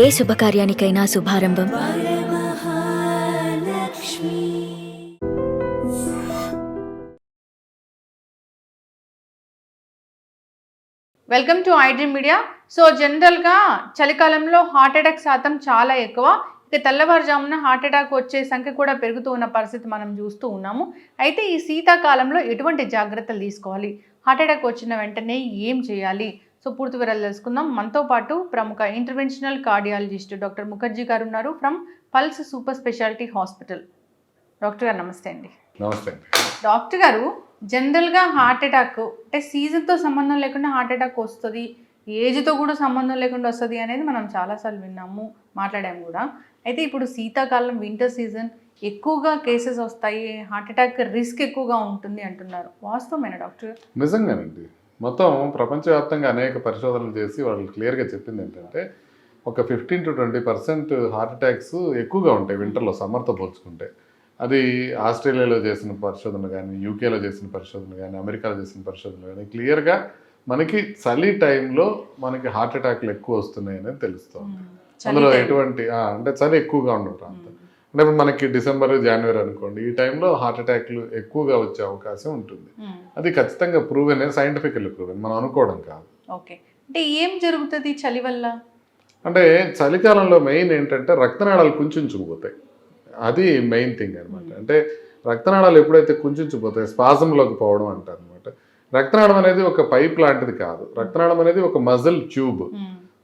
ఏ శుభకార్యానికైనా శుభారంభం. Welcome to iDream media. So జనరల్గా చలికాలంలో హార్ట్ అటాక్ శాతం చాలా ఎక్కువ. ఇక తెల్లవారుజామున హార్ట్ అటాక్ వచ్చే సంఖ్య కూడా పెరుగుతూ ఉన్న పరిస్థితి మనం చూస్తూ ఉన్నాము. అయితే ఈ శీతాకాలంలో ఎటువంటి జాగ్రత్తలు తీసుకోవాలి? హార్ట్ అటాక్ వచ్చిన వెంటనే ఏం చేయాలి? సో పూర్తి వివరాలు తెలుసుకుందాం. మనతో పాటు ప్రముఖ ఇంటర్వెన్షనల్ కార్డియాలజిస్ట్ డాక్టర్ ముఖర్జీ గారు ఉన్నారు from Pulse super speciality hospital. Doctor garu నమస్తే అండి. నమస్తే డాక్టర్ గారు జనరల్గా హార్ట్ అటాక్ అంటే సీజన్తో సంబంధం లేకుండా హార్ట్ అటాక్ వస్తుంది ఏజ్తో కూడా సంబంధం లేకుండా వస్తుంది అనేది మనం చాలాసార్లు విన్నాము మాట్లాడాము కూడా. అయితే ఇప్పుడు శీతాకాలం వింటర్ సీజన్ ఎక్కువగా కేసెస్ వస్తాయి హార్ట్ అటాక్ రిస్క్ ఎక్కువగా ఉంటుంది అంటున్నారు. వాస్తవమేనా డాక్టర్ నిజంగానండి. మొత్తం ప్రపంచవ్యాప్తంగా అనేక పరిశోధనలు చేసి వాళ్ళు క్లియర్గా చెప్పింది ఏంటంటే ఒక fifteen to twenty percent heart attacks ఎక్కువగా ఉంటాయి వింటర్లో సమ్మర్తో పోల్చుకుంటే. అది ఆస్ట్రేలియాలో చేసిన పరిశోధన కానీ యూకేలో చేసిన పరిశోధన కానీ అమెరికాలో చేసిన పరిశోధన కానీ క్లియర్గా మనకి చలి టైంలో మనకి హార్ట్ అటాక్లు ఎక్కువ వస్తున్నాయి అనేది తెలుస్తుంది అందులో ఎటువంటి అంటే చలి ఎక్కువగా ప్రాంతం అంటే మనకి డిసెంబర్ జనవరి అనుకోండి ఈ టైంలో హార్ట్ అటాక్లు ఎక్కువగా వచ్చే అవకాశం ఉంటుంది. అది ఖచ్చితంగా ప్రూవెన్ సైంటిఫికల్ ప్రూవెన్ మనం అనుకోవడం కాదు. ఓకే. అంటే ఏం జరుగుతుంది చలి వల్ల? అంటే చలికాలంలో మెయిన్ ఏంటంటే రక్తనాళాలు కుంచుకుపోతాయి అది మెయిన్ థింగ్ అనమాట అంటే రక్తనాళాలు ఎప్పుడైతే కుంచుకుపోతాయి స్పాజంలోకి పోవడం అంటారు అనమాట రక్తనాళం అనేది ఒక పైప్ లాంటిది కాదు. రక్తనాళం అనేది ఒక మజిల్ ట్యూబ్.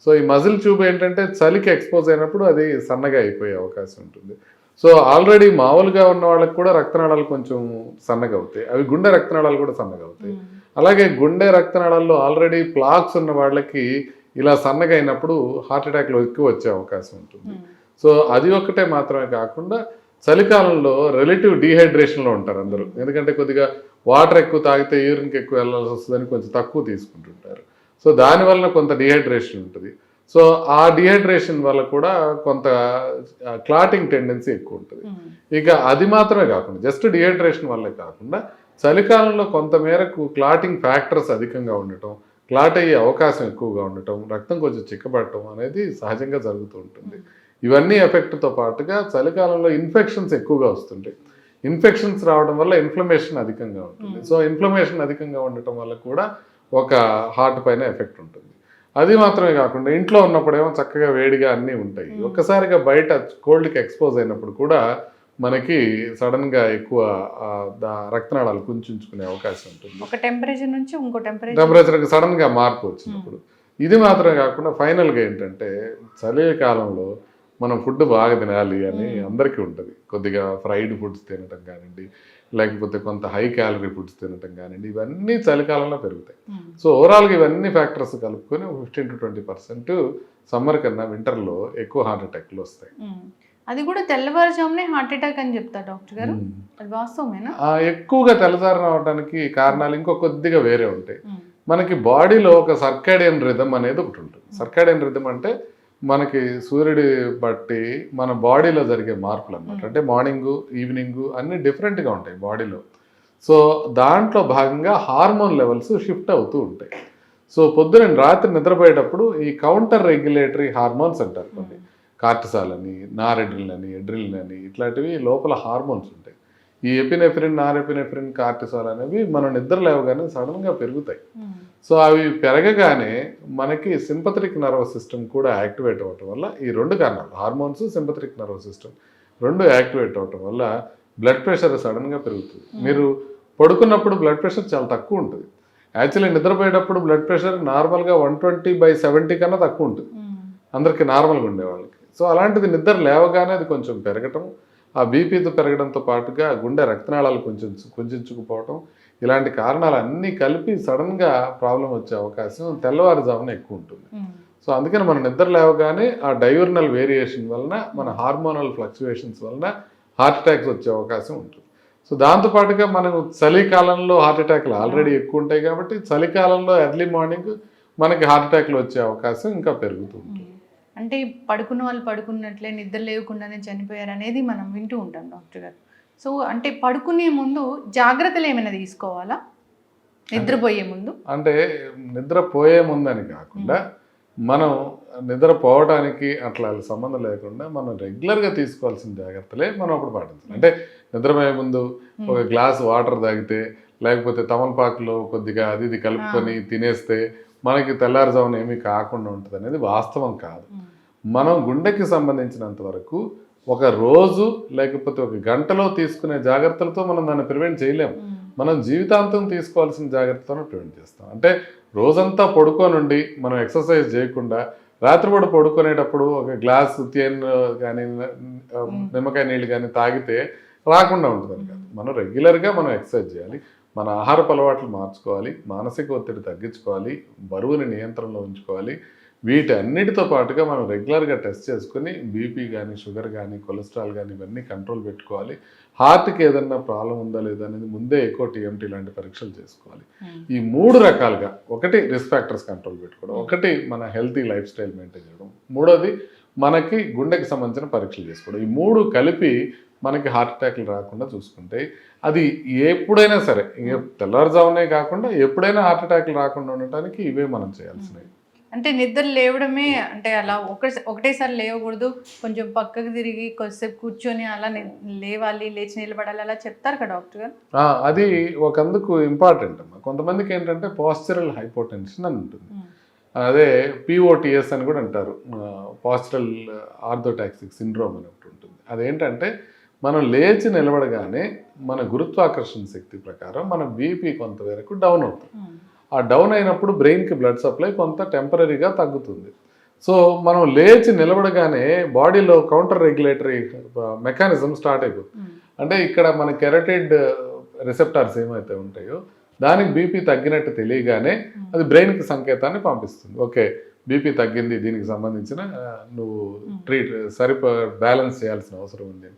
సో ఈ మజిల్ ట్యూబ్ ఏంటంటే చలికి ఎక్స్పోజ్ అయినప్పుడు అది సన్నగా అయిపోయే అవకాశం ఉంటుంది. సో ఆల్రెడీ మామూలుగా ఉన్న వాళ్ళకి కూడా రక్తనాళాలు కొంచెం సన్నగా అవుతాయి. అవి గుండె రక్తనాళాలు కూడా సన్నగా అవుతాయి. అలాగే గుండె రక్తనాళాల్లో ఆల్రెడీ ప్లాక్స్ ఉన్న వాళ్ళకి ఇలా సన్నగా అయినప్పుడు హార్ట్ అటాక్లు ఎక్కువ వచ్చే అవకాశం ఉంటుంది. సో అది ఒక్కటే మాత్రమే కాకుండా చలికాలంలో రిలేటివ్ డీహైడ్రేషన్లో ఉంటారు అందరూ. ఎందుకంటే కొద్దిగా వాటర్ ఎక్కువ తాగితే యూరిన్కి ఎక్కువ వెళ్ళాల్సి వస్తుందని కొంచెం తక్కువ తీసుకుంటుంటారు. సో దానివల్ల కొంత డీహైడ్రేషన్ ఉంటుంది. సో ఆ డీహైడ్రేషన్ వల్ల కూడా కొంత క్లాటింగ్ టెండెన్సీ ఎక్కువ ఉంటుంది. ఇక అది మాత్రమే కాకుండా జస్ట్ డిహైడ్రేషన్ వల్లే కాకుండా చలికాలంలో కొంత మేరకు క్లాటింగ్ ఫ్యాక్టర్స్ అధికంగా ఉండటం క్లాట్ అయ్యే అవకాశం ఎక్కువగా ఉండటం రక్తం కొంచెం చిక్కబడటం అనేది సహజంగా జరుగుతూ ఉంటుంది. ఇవన్నీ ఎఫెక్ట్తో పాటుగా చలికాలంలో ఇన్ఫెక్షన్స్ ఎక్కువగా వస్తుంటాయి. ఇన్ఫెక్షన్స్ రావడం వల్ల ఇన్ఫ్లమేషన్ అధికంగా ఉంటుంది. సో ఇన్ఫ్లమేషన్ అధికంగా ఉండటం వల్ల కూడా ఒక హార్ట్ పైన ఎఫెక్ట్ ఉంటుంది. అది మాత్రమే కాకుండా ఇంట్లో ఉన్నప్పుడేమో చక్కగా వేడిగా అన్నీ ఉంటాయి. ఒక్కసారిగా బయట కోల్డ్కి ఎక్స్పోజ్ అయినప్పుడు కూడా మనకి సడన్గా ఎక్కువ రక్తనాళాలు కుంచుకునే అవకాశం ఉంటుంది. ఒక టెంపరేచర్ నుంచి ఇంకో టెంపరేచర్ టెంపరేచర్కి సడన్గా మార్పు వచ్చినప్పుడు. ఇది మాత్రమే కాకుండా ఫైనల్గా ఏంటంటే చలి కాలంలో మనం ఫుడ్ బాగా తినాలి అని అందరికీ ఉంటుంది. కొద్దిగా ఫ్రైడ్ ఫుడ్స్ తినటం కానివ్వండి లేకపోతే కొంత హై క్యాలరీ ఫుడ్స్ తినటం కానివ్వండి ఇవన్నీ చలికాలంలో పెరుగుతాయి. సో ఓవరాల్గా ఇవన్నీ ఫ్యాక్టర్స్ కలుపుకొని fifteen to twenty percent summer కన్నా వింటర్లో ఎక్కువ హార్ట్ అటాక్లు వస్తాయి. అది కూడా తెల్లవారుజామునే హార్ట్ అటాక్ అని చెప్తారు డాక్టర్ గారు. అది వాస్తవమేనా? ఎక్కువగా తెల్లదారిన అవడానికి కారణాలు ఇంకో కొద్దిగా వేరే ఉంటాయి. మనకి బాడీలో ఒక సర్కాడియన్ రిథమ్ అనేది ఒకటి ఉంటుంది. సర్కాడియన్ రిథమ్ అంటే మనకి సూర్యుడి బట్టి మన బాడీలో జరిగే మార్పులు అన్నమాట అంటే మార్నింగ్ ఈవినింగ్ అన్ని డిఫరెంట్గా ఉంటాయి బాడీలో. సో దాంట్లో భాగంగా హార్మోన్ లెవెల్స్ షిఫ్ట్ అవుతూ ఉంటాయి. సో పొద్దున రాత్రి నిద్రపోయేటప్పుడు ఈ కౌంటర్ రెగ్యులేటరీ హార్మోన్స్ అంటారు కొన్ని. కార్టిసాల్ అని నారెడ్రిల్ అని ఎడ్రిల్ అని ఇట్లాంటివి లోపల హార్మోన్స్ ఉంటాయి. ఈ ఎపినెఫ్రిన్ నారెపినెఫ్రిన్ కార్టిసాల్ అనేవి మనం నిద్ర లేవగానే సడన్గా పెరుగుతాయి. మ్మ్. సో అవి పెరగగానే మనకి సింపథటిక్ నర్వస్ సిస్టమ్ కూడా యాక్టివేట్ అవ్వటం వల్ల ఈ రెండు కారణాలు హార్మోన్స్ సింపథటిక్ నర్వస్ సిస్టమ్ రెండు యాక్టివేట్ అవ్వటం వల్ల బ్లడ్ ప్రెషర్ సడన్గా పెరుగుతుంది. మీరు పడుకున్నప్పుడు బ్లడ్ ప్రెషర్ చాలా తక్కువ ఉంటుంది. యాక్చువల్లీ నిద్రపోయేటప్పుడు బ్లడ్ ప్రెషర్ నార్మల్గా వన్ ట్వంటీ బై సెవెంటీ కన్నా తక్కువ ఉంటుంది. మ్మ్. అందరికీ నార్మల్గా ఉండే వాళ్ళకి. సో అలాంటిది నిద్ర లేవగానే అది కొంచెం పెరగటం ఆ బీపీతో పెరగడంతో పాటుగా గుండె రక్తనాళాలు కొంచెం కుంచుకుపోవటం ఇలాంటి కారణాలు అన్నీ కలిపి సడన్గా ప్రాబ్లం వచ్చే అవకాశం తెల్లవారుజామున ఎక్కువ ఉంటుంది. సో అందుకని మనం నిద్ర లేవగానే ఆ డయూర్నల్ వేరియేషన్ వలన మన హార్మోనల్ ఫ్లక్చువేషన్స్ వలన హార్ట్ అటాక్స్ వచ్చే అవకాశం ఉంటుంది సో దాంతోపాటుగా మనం చలికాలంలో హార్ట్ అటాక్లు ఆల్రెడీ ఎక్కువ ఉంటాయి కాబట్టి చలికాలంలో ఎర్లీ మార్నింగ్ మనకి హార్ట్ అటాక్లు వచ్చే అవకాశం ఇంకా పెరుగుతుంది మ్మ్. అంటే పడుకున్న వాళ్ళు పడుకున్నట్లే నిద్ర లేకుండానే చనిపోయారు అనేది మనం వింటూ ఉంటాం డాక్టర్ గారు. సో అంటే పడుకునే ముందు జాగ్రత్తలు ఏమైనా తీసుకోవాలా? నిద్రపోయే ముందు? అంటే నిద్ర పోయే ముందని కాకుండా మనం నిద్ర పోవడానికి అట్లా సంబంధం లేకుండా మనం రెగ్యులర్గా తీసుకోవాల్సిన జాగ్రత్తలే మనం అప్పుడు పాటించాలి. అంటే నిద్రపోయే ముందు ఒక గ్లాస్ వాటర్ తాగితే లేకపోతే తమలపాకులో కొద్దిగా అది ఇది కలుపుకొని తినేస్తే మనకి తెల్లారుజామున ఏమీ కాకుండా ఉంటుంది అనేది వాస్తవం కాదు. మనం గుండెకి సంబంధించినంత వరకు ఒక రోజు లేకపోతే ఒక గంటలో తీసుకునే జాగ్రత్తలతో మనం దాన్ని ప్రివెంట్ చేయలేము మనం జీవితాంతం తీసుకోవాల్సిన జాగ్రత్తలను ప్రివెంట్ చేస్తాం. అంటే రోజంతా పడుకోనుండి మనం ఎక్సర్సైజ్ చేయకుండా రాత్రిపూట పడుకునేటప్పుడు ఒక గ్లాస్ తేన్ కానీ నిమ్మకాయ నీళ్ళు కానీ తాగితే రాకుండా ఉంటుంది కాదు. మనం రెగ్యులర్గా మనం ఎక్సర్సైజ్ చేయాలి. మన ఆహారపు అలవాట్లు మార్చుకోవాలి మానసిక ఒత్తిడి తగ్గించుకోవాలి బరువుని నియంత్రణలో ఉంచుకోవాలి. వీటి అన్నిటితో పాటుగా మనం రెగ్యులర్గా టెస్ట్ చేసుకుని బీపీ కానీ షుగర్ కానీ కొలెస్ట్రాల్ కానీ ఇవన్నీ కంట్రోల్ పెట్టుకోవాలి. హార్ట్కి ఏదన్నా ప్రాబ్లం ఉందా లేదా అనేది ముందే ఎక్కువ టీఎంటీ లాంటి పరీక్షలు చేసుకోవాలి. ఈ మూడు రకాలుగా ఒకటి రిస్క్ ఫ్యాక్టర్స్ కంట్రోల్ పెట్టుకోవడం ఒకటి మన హెల్తీ లైఫ్ స్టైల్ మెయింటైన్ చేయడం మూడోది మనకి గుండెకి సంబంధించిన పరీక్షలు చేసుకోవడం. ఈ మూడు కలిపి మనకి హార్ట్ అటాక్లు రాకుండా చూసుకుంటే అది ఎప్పుడైనా సరే ఇంక తెల్లవారుజామునే కాకుండా ఎప్పుడైనా హార్ట్ అటాక్లు రాకుండా ఉండటానికి ఇవే మనం చేయాల్సినవి. అంటే నిద్ర లేవడమే అంటే అలా ఒక ఒకటేసారి లేవకూడదు. కొంచెం పక్కకు తిరిగి కొద్దిసేపు కూర్చొని అలా లేవాలి లేచి నిలబడాలి అలా చెప్తారు కదా డాక్టర్ గారు? అది ఒకందుకు ఇంపార్టెంట్ అమ్మా. కొంతమందికి ఏంటంటే పాస్చరల్ హైపోటెన్షన్ అని ఉంటుంది. అదే పిఓటిఎస్ అని కూడా అంటారు. పాస్చరల్ ఆర్థోటాక్సిక్ సిండ్రోమ్ అని ఒకటి ఉంటుంది. అదేంటంటే మనం లేచి నిలబడగానే మన గురుత్వాకర్షణ శక్తి ప్రకారం మన బీపీ కొంత వరకు డౌన్ అవుతుంది. ఆ డౌన్ అయినప్పుడు బ్రెయిన్కి బ్లడ్ సప్లై కొంత టెంపరీగా తగ్గుతుంది. సో మనం లేచి నిలబడగానే బాడీలో కౌంటర్ రెగ్యులేటరీ మెకానిజం స్టార్ట్ అయిపోతుంది. అంటే ఇక్కడ మన కెరటెడ్ రిసెప్టార్స్ ఏమైతే ఉంటాయో దానికి బీపీ తగ్గినట్టు తెలియగానే అది బ్రెయిన్కి సంకేతాన్ని పంపిస్తుంది. ఓకే బీపీ తగ్గింది దీనికి సంబంధించిన నువ్వు ట్రీట్ సరిపో బ్యాలెన్స్ చేయాల్సిన అవసరం ఉంది.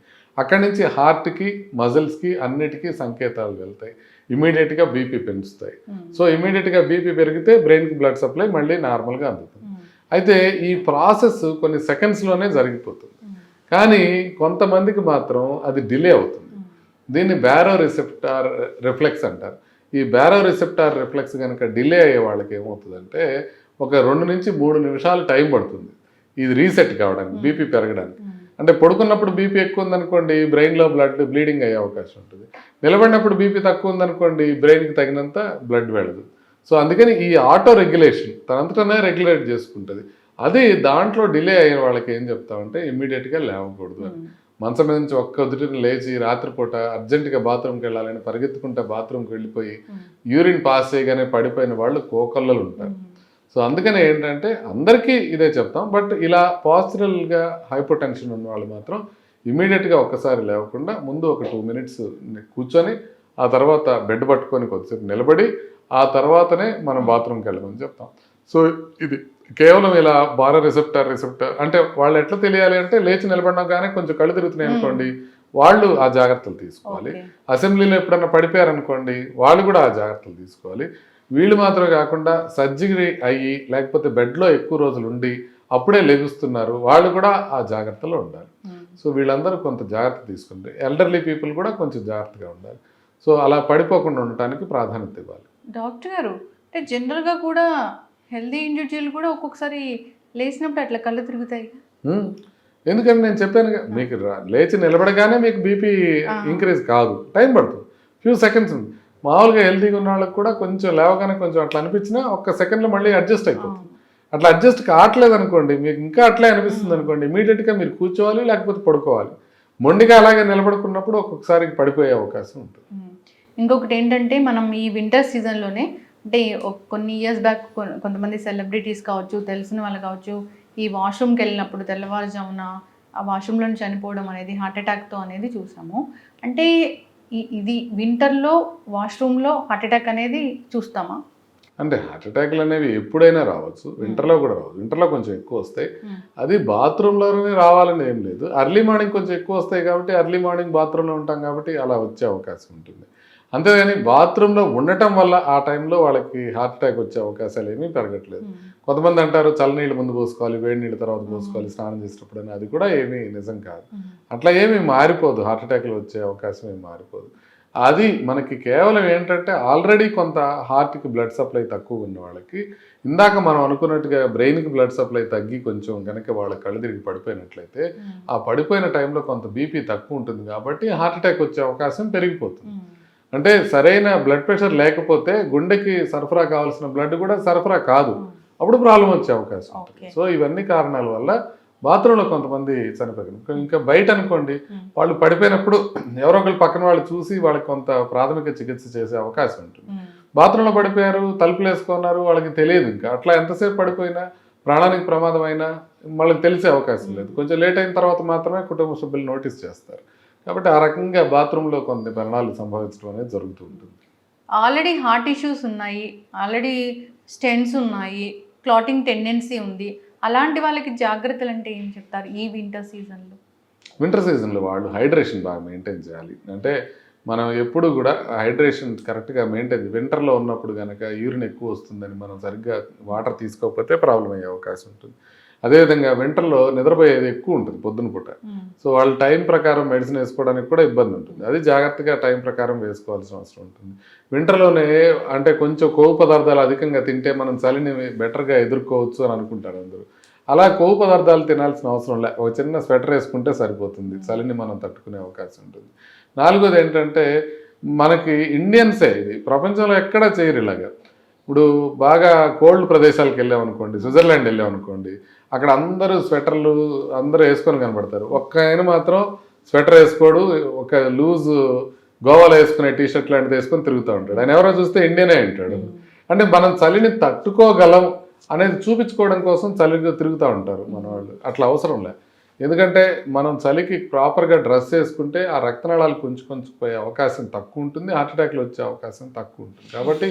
అక్కడి నుంచి హార్ట్కి మజిల్స్కి అన్నిటికీ సంకేతాలు వెళ్తాయి. ఇమీడియట్గా బీపీ పెంచుతాయి. సో ఇమీడియట్గా బీపీ పెరిగితే బ్రెయిన్కి బ్లడ్ సప్లై మళ్ళీ నార్మల్గా అందుతుంది. అయితే ఈ ప్రాసెస్ కొన్ని సెకండ్స్లోనే జరిగిపోతుంది. కానీ కొంతమందికి మాత్రం అది డిలే అవుతుంది. దీన్ని బ్యారో రిసెప్టార్ రిఫ్లెక్స్ అంటారు. ఈ బ్యారో రిసెప్టార్ రిఫ్లెక్స్ కనుక డిలే అయ్యే వాళ్ళకి ఏమవుతుందంటే ఒక రెండు నుంచి మూడు నిమిషాలు టైం పడుతుంది. ఇది రీసెట్ కావడానికి బీపీ పెరగడానికి. అంటే పడుకున్నప్పుడు బీపీ ఎక్కువ ఉందనుకోండి బ్రెయిన్లో బ్లడ్ బ్లీడింగ్ అయ్యే అవకాశం ఉంటుంది. నిలబడినప్పుడు బీపీ తక్కువ ఉందనుకోండి బ్రెయిన్కి తగినంత బ్లడ్ వెళ్ళదు. సో అందుకని ఈ ఆటో రెగ్యులేషన్ తనంతటనే రెగ్యులేట్ చేసుకుంటుంది. అది దాంట్లో డిలే అయిన వాళ్ళకి ఏం చెప్తామంటే ఇమ్మీడియట్గా లేవకూడదు అని. మంచం మీద నుంచి ఒక్క ఉదుటిని లేచి రాత్రిపూట అర్జెంటుగా బాత్రూమ్కి వెళ్ళాలని పరిగెత్తుకుంటే బాత్రూమ్కి వెళ్ళిపోయి యూరిన్ పాస్ చేయగానే పడిపోయిన వాళ్ళు కోకొల్లలు ఉంటారు. సో అందుకని ఏంటంటే అందరికీ ఇదే చెప్తాం. బట్ ఇలా పాజిటివ్గా హైపర్ టెన్షన్ ఉన్న వాళ్ళు మాత్రం ఇమీడియట్గా ఒక్కసారి లేవకుండా ముందు ఒక టూ మినిట్స్ కూర్చొని ఆ తర్వాత బెడ్ పట్టుకొని కొద్దిసేపు నిలబడి ఆ తర్వాతనే మనం బాత్రూమ్కి వెళ్ళమని చెప్తాం. సో ఇది. కేవలం ఇలా బార రిసెప్టర్ రిసెప్టర్ అంటే వాళ్ళు ఎట్లా తెలియాలి అంటే లేచి నిలబడగానే కొంచెం కళ్ళు తిరుగుతున్నాయి అనుకోండి వాళ్ళు ఆ జాగ్రత్తలు తీసుకోవాలి. అసెంబ్లీలో ఎప్పుడన్నా పడిపోయారనుకోండి వాళ్ళు కూడా ఆ జాగ్రత్తలు తీసుకోవాలి. వీళ్ళు మాత్రమే కాకుండా సర్జరీ అయ్యి లేకపోతే బెడ్లో ఎక్కువ రోజులు ఉండి అప్పుడే లెగుస్తున్నారు వాళ్ళు కూడా ఆ జాగ్రత్తలో ఉండాలి. సో వీళ్ళందరూ కొంత జాగ్రత్త తీసుకుంటే ఎల్డర్లీ పీపుల్ కూడా కొంచెం జాగ్రత్తగా ఉండాలి. సో అలా పడిపోకుండా ఉండటానికి ప్రాధాన్యత ఇవ్వాలి. డాక్టర్ గారు అంటే జనరల్గా కూడా హెల్దీ ఇండివిజువల్ కూడా ఒక్కొక్కసారి లేచినప్పుడు అట్లా కళ్ళు తిరుగుతాయి. ఎందుకంటే నేను చెప్పాను మీకు లేచి నిలబడగానే మీకు బీపీ ఇంక్రీజ్ కాదు. టైం పడుతుంది. ఫ్యూ సెకండ్స్ ఉంది. మామూలుగా హెల్తీగా ఉన్న వాళ్ళకి కూడా కొంచెం లేవగానే కొంచెం అట్లా అనిపించినా ఒక్క సెకండ్లో మళ్ళీ అడ్జస్ట్ అయిపోతుంది. అట్లా అడ్జస్ట్ కావట్లేదు అనుకోండి మీకు ఇంకా అట్లే అనిపిస్తుంది అనుకోండి ఇమీడియట్గా మీరు కూర్చోవాలి లేకపోతే పడుకోవాలి. మొండిగా అలాగే నిలబడుకున్నప్పుడు ఒక్కొక్కసారి పడిపోయే అవకాశం ఉంటుంది. ఇంకొకటి ఏంటంటే మనం ఈ వింటర్ సీజన్లోనే అంటే కొన్ని ఇయర్స్ బ్యాక్ కొంతమంది సెలబ్రిటీస్ కావచ్చు తెలిసిన వాళ్ళు కావచ్చు ఈ వాష్రూమ్కి వెళ్ళినప్పుడు తెల్లవారుజామున ఆ వాష్రూమ్లో చనిపోవడం అనేది హార్ట్ అటాక్తో అనేది చూసాము. అంటే ఇది వింటర్లో వాష్రూమ్లో హార్ట్ అటాక్ అనేది చూస్తామా? అంటే హార్ట్ అటాక్లు అనేవి ఎప్పుడైనా రావచ్చు వింటర్లో కూడా రావచ్చు. వింటర్లో కొంచెం ఎక్కువ వస్తాయి. అది బాత్రూంలోనే రావాలని ఏం లేదు. అర్లీ మార్నింగ్ కొంచెం ఎక్కువ వస్తాయి కాబట్టి అర్లీ మార్నింగ్ బాత్రూంలో ఉంటాం కాబట్టి అలా వచ్చే అవకాశం ఉంటుంది. అంతేగాని బాత్రూంలో ఉండటం వల్ల ఆ టైంలో వాళ్ళకి హార్ట్ అటాక్ వచ్చే అవకాశాలు ఏమీ పెరగట్లేదు. కొంతమంది అంటారు చల్లనీళ్ళు ముందు పోసుకోవాలి వేడి నీళ్ళ తర్వాత పోసుకోవాలి స్నానం చేసేటప్పుడు అని అది కూడా ఏమీ నిజం కాదు. అట్లా ఏమీ మారిపోదు. హార్ట్ అటాక్లు వచ్చే అవకాశం ఏమి మారిపోదు. అది మనకి కేవలం ఏంటంటే ఆల్రెడీ కొంత హార్ట్కి బ్లడ్ సప్లై తక్కువ ఉన్న వాళ్ళకి ఇందాక మనం అనుకున్నట్టుగా బ్రెయిన్కి బ్లడ్ సప్లై తగ్గి కొంచెం కనుక వాళ్ళ కళ్ళు తిరిగి పడిపోయినట్లయితే ఆ పడిపోయిన టైంలో కొంత బీపీ తక్కువ ఉంటుంది కాబట్టి హార్ట్ అటాక్ వచ్చే అవకాశం పెరిగిపోతుంది. అంటే సరైన బ్లడ్ ప్రెషర్ లేకపోతే గుండెకి సరఫరా కావాల్సిన బ్లడ్ కూడా సరఫరా కాదు. అప్పుడు ప్రాబ్లం వచ్చే అవకాశం ఉంటుంది. సో ఇవన్నీ కారణాల వల్ల బాత్రూంలో కొంతమంది చనిపోయారు. ఇంకా- ఇంకా బయట అనుకోండి వాళ్ళు పడిపోయినప్పుడు ఎవరో ఒకరు పక్కన వాళ్ళు చూసి వాళ్ళకి కొంత ప్రాథమిక చికిత్స చేసే అవకాశం ఉంటుంది. బాత్రూంలో పడిపోయారు తలుపులు వేసుకున్నారు వాళ్ళకి తెలియదు ఇంకా. అట్లా ఎంతసేపు పడిపోయినా ప్రాణానికి ప్రమాదం అయినా వాళ్ళకి తెలిసే అవకాశం లేదు. కొంచెం లేట్ అయిన తర్వాత మాత్రమే కుటుంబ సభ్యులు నోటీస్ చేస్తారు. కాబట్టి ఆ రకంగా బాత్రూంలో కొన్ని మరణాలు సంభవించడం అనేది జరుగుతూ ఉంటుంది. ఆల్రెడీ హార్ట్ ఇష్యూస్ ఉన్నాయి ఆల్రెడీ స్టెంట్స్ ఉన్నాయి క్లాటింగ్ టెండెన్సీ ఉంది. అలాంటి వాళ్ళకి జాగ్రత్తలు అంటే ఏం చెప్తారు ఈ వింటర్ సీజన్లో? వింటర్ సీజన్లో వాళ్ళు హైడ్రేషన్ బాగా మెయింటైన్ చేయాలి. అంటే మనం ఎప్పుడు కూడా హైడ్రేషన్ కరెక్ట్గా మెయింటైన్ వింటర్లో ఉన్నప్పుడు కనుక యూరిన్ ఎక్కువ వస్తుందని మనం సరిగ్గా వాటర్ తీసుకోకపోతే ప్రాబ్లం అయ్యే అవకాశం ఉంటుంది. అదేవిధంగా వింటర్లో నిద్రపోయేది ఎక్కువ ఉంటుంది పొద్దున పూట. సో వాళ్ళ టైం ప్రకారం మెడిసిన్ వేసుకోవడానికి కూడా ఇబ్బంది ఉంటుంది. అది జాగ్రత్తగా టైం ప్రకారం వేసుకోవాల్సిన అవసరం ఉంటుంది. వింటర్లోనే అంటే కొంచెం కొవ్వు పదార్థాలు అధికంగా తింటే మనం చలిని బెటర్గా ఎదుర్కోవచ్చు అని అనుకుంటారు అందరూ. అలా కొవ్వు పదార్థాలు తినాల్సిన అవసరం లే ఒక చిన్న స్వెటర్ వేసుకుంటే సరిపోతుంది. చలిని మనం తట్టుకునే అవకాశం ఉంటుంది. నాలుగోది ఏంటంటే మనకి ఇండియన్సే ఇది. ప్రపంచంలో ఎక్కడా చేయరు ఇలాగా. ఇప్పుడు బాగా కోల్డ్ ప్రదేశాలకు వెళ్ళామనుకోండి స్విట్జర్లాండ్ వెళ్ళామనుకోండి అక్కడ అందరూ స్వెటర్లు అందరూ వేసుకొని కనబడతారు ఒక్క ఆయన మాత్రం స్వెటర్ వేసుకోడు ఒక లూజ్ గోవాలో వేసుకునే టీ షర్ట్ లాంటిది వేసుకొని తిరుగుతూ ఉంటాడు. ఆయన ఎవరో చూస్తే ఇండియనే ఉంటాడు. అంటే మనం చలిని తట్టుకోగలం అనేది చూపించుకోవడం కోసం చలికి తిరుగుతూ ఉంటారు మన వాళ్ళు అట్లా అవసరం లే. ఎందుకంటే మనం చలికి ప్రాపర్గా డ్రెస్ వేసుకుంటే ఆ రక్తనాళాలు కొంచెం కొంచెం పోయే అవకాశం తక్కువ ఉంటుంది హార్ట్ అటాక్లు వచ్చే అవకాశం తక్కువ ఉంటుంది. కాబట్టి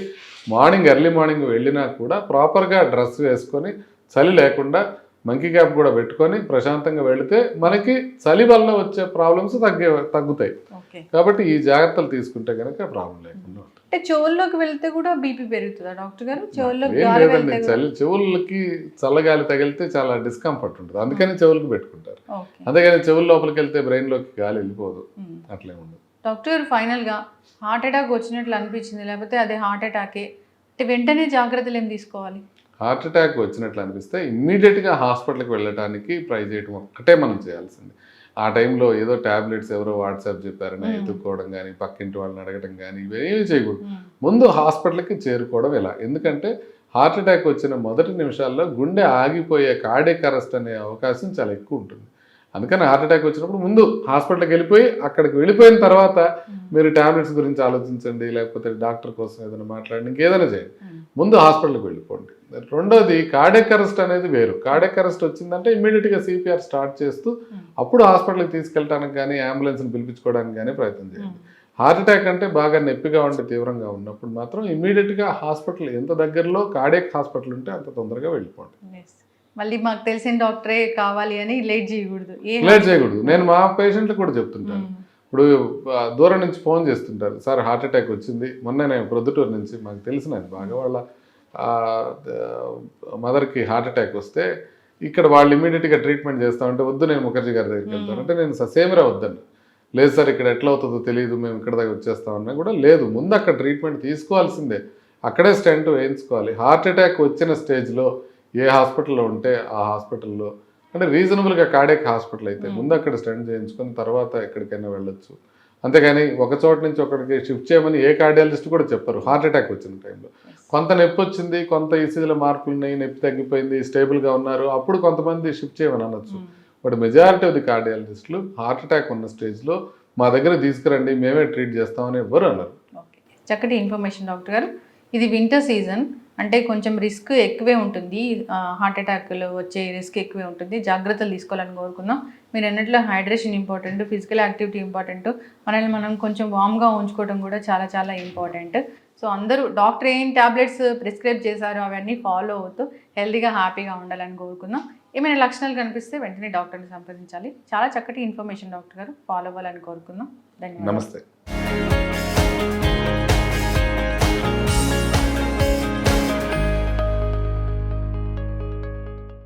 మార్నింగ్ ఎర్లీ మార్నింగ్ వెళ్ళినా కూడా ప్రాపర్గా డ్రెస్ వేసుకొని చలి లేకుండా మంకీ క్యాప్ కూడా పెట్టుకొని ప్రశాంతంగా వెళితే మనకి చలి వల్ల వచ్చే ప్రాబ్లమ్స్ తగ్గే తగ్గుతాయి. కాబట్టి ఈ జాగ్రత్తలు తీసుకుంటే కనుక ప్రాబ్లం లేకుండా అంటే చెవుల్లోకి వెళ్తే కూడా బీపీ పెరుగుతుందా డాక్టర్ గారు? చెవుల్లోకి చలి చెవులకి చల్లగాలి తగిలితే చాలా డిస్కంఫర్ట్ ఉంటుంది. అందుకని చెవులకు పెట్టుకుంటారు. అంతేగాని చెవుల లోపలికి వెళ్తే బ్రెయిన్లోకి గాలి వెళ్ళిపోదు. అట్లే ఉండదు. డాక్టర్ గారు ఫైనల్గా హార్ట్ అటాక్ వచ్చినట్లు అనిపించింది లేకపోతే అదే హార్ట్ అటాకే అంటే వెంటనే జాగ్రత్తలు ఏం తీసుకోవాలి? హార్ట్ అటాక్ వచ్చినట్లు అనిపిస్తే ఇమ్మీడియట్గా హాస్పిటల్కి వెళ్ళడానికి ట్రై చేయడం ఒక్కటే మనం చేయాల్సింది ఆ టైంలో ఏదో టాబ్లెట్స్ ఎవరో వాట్సాప్ చెప్పారని. ఎత్తుక్కోవడం కానీ పక్కింటి వాళ్ళని అడగడం కానీ ఇవేమీ చేయకూడదు. ముందు హాస్పిటల్కి చేరుకోవడం ఎలా ఎందుకంటే హార్ట్ అటాక్ వచ్చిన మొదటి నిమిషాల్లో గుండె ఆగిపోయే కార్డియక్ అరెస్ట్ అనే అవకాశం చాలా ఎక్కువ ఉంటుంది అందుకని హార్ట్ అటాక్ వచ్చినప్పుడు ముందు హాస్పిటల్కి వెళ్ళిపోయి అక్కడికి వెళ్ళిపోయిన తర్వాత. మీరు టాబ్లెట్స్ గురించి ఆలోచించండి లేకపోతే డాక్టర్ కోసం ఏదైనా మాట్లాడండి ఇంకేదైనా చేయండి. ముందు హాస్పిటల్కి వెళ్ళిపోండి రెండోది కార్డియక్ అరెస్ట్ అనేది వేరు కార్డియక్ అరెస్ట్ వచ్చిందంటే ఇమీడియట్గా సిపిఆర్ స్టార్ట్ చేస్తూ. అప్పుడు హాస్పిటల్కి తీసుకెళ్ళడానికి కానీ అంబులెన్స్ని పిలిపించుకోవడానికి కానీ ప్రయత్నం చేయండి. హార్ట్ అటాక్ అంటే బాగా నొప్పిగా ఉండి తీవ్రంగా ఉన్నప్పుడు మాత్రం ఇమీడియట్గా హాస్పిటల్ ఎంత దగ్గరలో కార్డియక్ హాస్పిటల్ ఉంటే అంత తొందరగా వెళ్ళిపోండి. మళ్ళీ మాకు తెలిసిన డాక్టరే కావాలి అని లేట్ చేయకూడదు. లేట్ చేయకూడదు. నేను మా పేషెంట్లకు కూడా చెప్తుంటాను. ఇప్పుడు దూరం నుంచి ఫోన్ చేస్తుంటారు. సార్ హార్ట్ అటాక్ వచ్చింది. మొన్న నేను ప్రొద్దుటూరు నుంచి మాకు తెలిసిన బాగా వాళ్ళ మదర్కి హార్ట్ అటాక్ వస్తే ఇక్కడ వాళ్ళు ఇమీడియట్గా ట్రీట్మెంట్ చేస్తామంటే వద్దు నేను ముఖర్జీ గారి దగ్గరికి వెళ్తాను. అంటే నేను ససేమిరా వద్దండి. లేదు సార్ ఇక్కడ ఎట్లా అవుతుందో తెలియదు. మేము ఇక్కడ దగ్గర వచ్చేస్తామన్నా కూడా లేదు. ముందు అక్కడ ట్రీట్మెంట్ తీసుకోవాల్సిందే. అక్కడే స్టెంట్ వేయించుకోవాలి. హార్ట్ అటాక్ వచ్చిన స్టేజ్లో ఏ హాస్పిటల్లో ఉంటే ఆ హాస్పిటల్లో అంటే రీజనబుల్గా కార్డియక్ హాస్పిటల్ అయితే. ముందు అక్కడ స్టెంట్ చేయించుకొని తర్వాత ఎక్కడికైనా వెళ్ళొచ్చు. అంతేగాని ఒక చోట నుంచి ఒకటికి షిఫ్ట్ చేయమని ఏ కార్డియాలజిస్ట్ కూడా చెప్పరు. హార్ట్ అటాక్ వచ్చిన టైంలో. కొంత నొప్పి వచ్చింది కొంత ఈసీజీలో మార్పులు ఉన్నాయి నొప్పి తగ్గిపోయింది స్టేబుల్గా ఉన్నారు అప్పుడు కొంతమంది షిఫ్ట్ చేయమని అనొచ్చు. బట్ మెజారిటీ ఆఫ్ ది కార్డియాలజిస్టులు హార్ట్ అటాక్ ఉన్న స్టేజ్లో మా దగ్గర తీసుకురండి మేమే ట్రీట్ చేస్తామని ఎవరు అన్నారు చక్కటి ఇన్ఫర్మేషన్ డాక్టర్ గారు. ఇది వింటర్ సీజన్. అంటే కొంచెం రిస్క్ ఎక్కువే ఉంటుంది. హార్ట్ అటాక్లు వచ్చే రిస్క్ ఎక్కువే ఉంటుంది. జాగ్రత్తలు తీసుకోవాలని కోరుకుందాం. మీరు అన్నట్లో hydration important physical activity important. మనల్ని మనం కొంచెం వామ్గా ఉంచుకోవడం కూడా చాలా చాలా ఇంపార్టెంట్. సో అందరూ డాక్టర్ ఏం ట్యాబ్లెట్స్ ప్రిస్క్రైబ్ చేశారో అవన్నీ ఫాలో అవుతూ హెల్తీగా హ్యాపీగా ఉండాలని కోరుకుందాం. ఏమైనా లక్షణాలు కనిపిస్తే వెంటనే డాక్టర్ని సంప్రదించాలి. చాలా చక్కటి ఇన్ఫర్మేషన్ డాక్టర్ గారు ఫాలో అవ్వాలని కోరుకుందాం. ధన్యవాదాలు. నమస్తే.